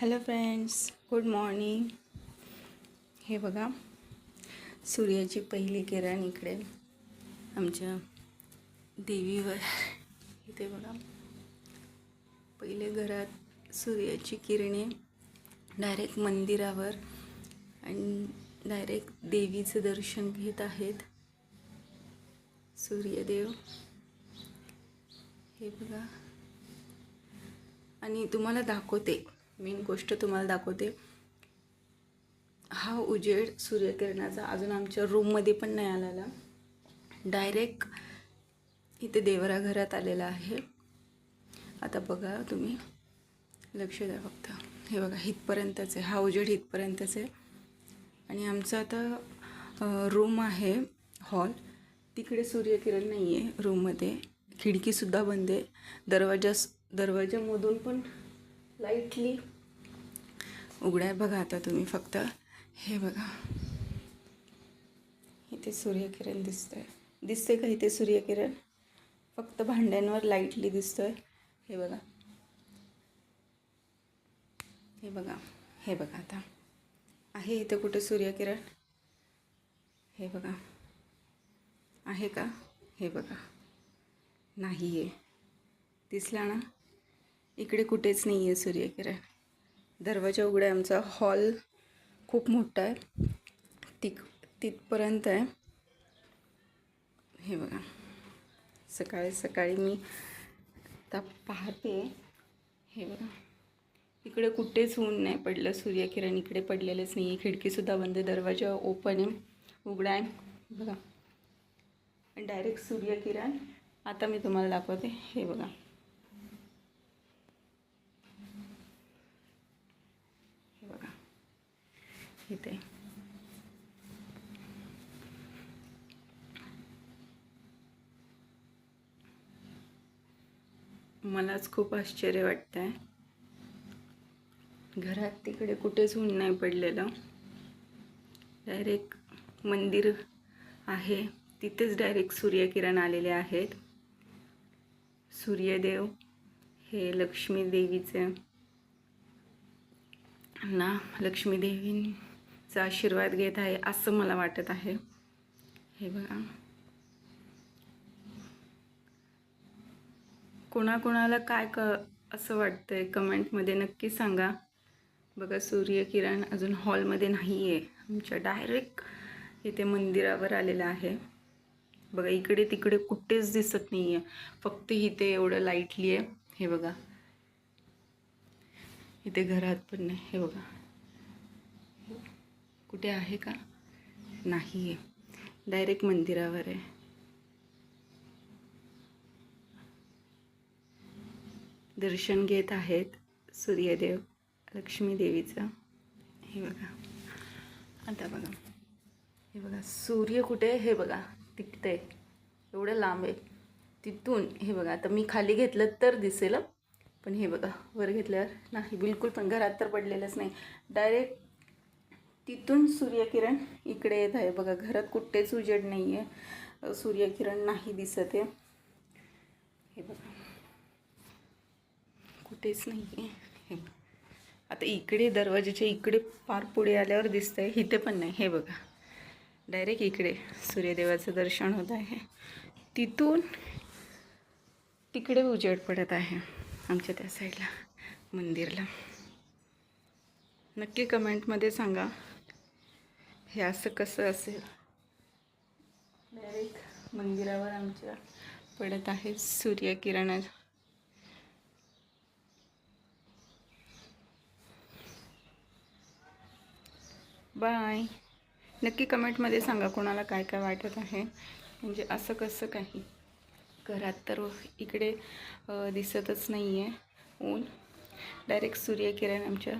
Hello friends good morning हे बघा सूर्याची पहिली किरण इकडे आमच्या देवीवर. इथे बघा पहिले घरात सूर्याची किरणे डायरेक्ट मंदिरावर आणि डायरेक्ट देवीचं दर्शन घेत आहेत. सूर्यदेव हे बघा. आणि तुम्हाला दाखवते. मेन गोष्ट तुम्हाला दाखवते. हा उजेड सूर्यकिरणाचा अजून आमच्या रूममध्ये पण नाही आलेला. डायरेक्ट इथे देवरा घरात आलेला आहे. आता बघा तुम्ही. लक्ष द्या फक्त. हे बघा इथपर्यंतच आहे हा उजेड इथपर्यंतच. आहे आणि आमचं आता रूम आहे हॉल तिकडे सूर्यकिरण नाही आहे रूममध्ये खिडकीसुद्धा बंद आहे. दरवाजा दरवाजामधून पण लाईटली उघडा आहे बघा आता तुम्ही फक्त. हे बघा. इथे सूर्यकिरण दिसतंय. दिसते का इथे सूर्यकिरण? फक्त भांड्यांवर लाईटली दिसतोय. हे बघा. हे बघा. हे बघा आता. आहे इथे कुठे सूर्यकिरण? हे बघा. आहे का? हे बघा. नाही आहे दिसला ना? इकडे कुठेच नाही आहे सूर्यकिरण. दरवाजा उघडा आहे. आमचा हॉल खूप मोठा आहे. तिक तिथपर्यंत आहे. हे बघा. सकाळी सकाळी मी आता पाहते. हे बघा. इकडे कुठेच ऊन नाही पडलं. सूर्यकिरण इकडे पडलेलंच नाही आहे खिडकीसुद्धा बंद आहे. दरवाजा ओपन आहे. उघडा आहे. बघा. डायरेक्ट सूर्यकिरण. आता मी तुम्हाला दाखवते. हे बघा हे बघा इथे. मलाच खूप आश्चर्य वाटतं आहे घरात तिकडे कुठेच ऊन नाही पडलेलं. डायरेक्ट मंदिर आहे. तिथेच डायरेक्ट सूर्यकिरण आलेले आहेत. सूर्यदेव हे लक्ष्मी देवीचे ना लक्ष्मीदेवीं चा आशीर्वाद घेत आहे असं मला वाटत आहे. हे बघा. कोणाकोणाला काय क असं वाटतंय कमेंटमध्ये नक्की सांगा. बघा सूर्यकिरण अजून हॉलमध्ये नाही आहे आमच्या डायरेक्ट इथे मंदिरावर आलेलं आहे. बघा इकडे तिकडे कुठेच दिसत नाही आहे फक्त इथे एवढं लाईटली आहे हे बघा. इथे घरात पण नाही. हे बघा. कुठे आहे का? नाही आहे डायरेक्ट मंदिरावर आहे. दर्शन घेत आहेत सूर्यदेव लक्ष्मीदेवीचं हे बघा. आता बघा. हे बघा सूर्य कुठे आहे? हे बघा. तिकडे एवढं लांब आहे. तिथून हे बघा. आता मी खाली घेतलं तर दिसेल पण हे बघा वर घेतल्यावर नाही. बिलकुल पण घरात तर पडलेलंच नाही. डायरेक्ट तिथून सूर्यकिरण इकडे येत आहे. बघा घरात कुठेच उजेड नाही आहे सूर्यकिरण नाही दिसत आहे. हे बघा. कुठेच नाही आहे हे आता इकडे दरवाजाच्या इकडे पार पुढे आल्यावर दिसतंय. इथे पण नाही. हे बघा. डायरेक्ट इकडे सूर्यदेवाचं दर्शन होत आहे. तिथून तिकडे उजेड पडत आहे आमच्या त्या साईडला मंदिरला. नक्की कमेंटमध्ये सांगा. हे असं कसं असेल? डायरेक्ट मंदिरावर आमच्या पडत आहे सूर्यकिरण. बाय नक्की कमेंटमध्ये सांगा कोणाला काय काय वाटत आहे. म्हणजे असं कसं काही? घरात तर इकडे दिसतच नाही आहे ऊन. डायरेक्ट सूर्यकिरण आमच्या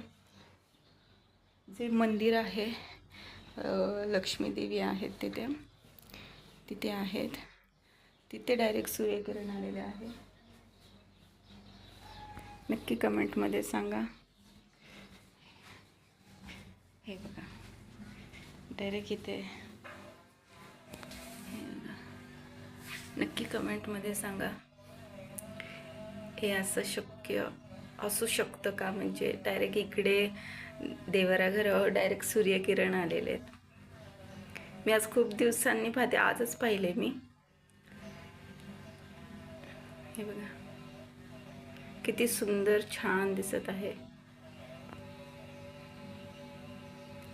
जे मंदिर आहे लक्ष्मीदेवी आहेत तिथे. तिथे आहेत. तिथे डायरेक्ट सूर्यकिरण आलेले आहे नक्की कमेंटमध्ये सांगा. हे बघा. डायरेक्ट इथे. हे नक्की कमेंटमध्ये सांगा. हे असं शक्य असू शकतं का? म्हणजे डायरेक्ट इकडे देवरा घरावर डायरेक्ट सूर्यकिरण आलेले आहेत. मी आज खूप दिवसांनी पाहते आजच पाहिले मी. हे बघा. किती सुंदर छान दिसत आहे.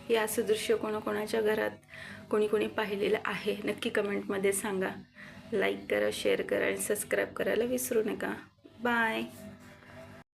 हे असं दृश्य कोणाकोणाच्या घरात कोणी कोणी पाहिलेलं आहे? नक्की कमेंटमध्ये सांगा. लाईक करा शेअर करा आणि सबस्क्राईब करायला विसरू नका. बाय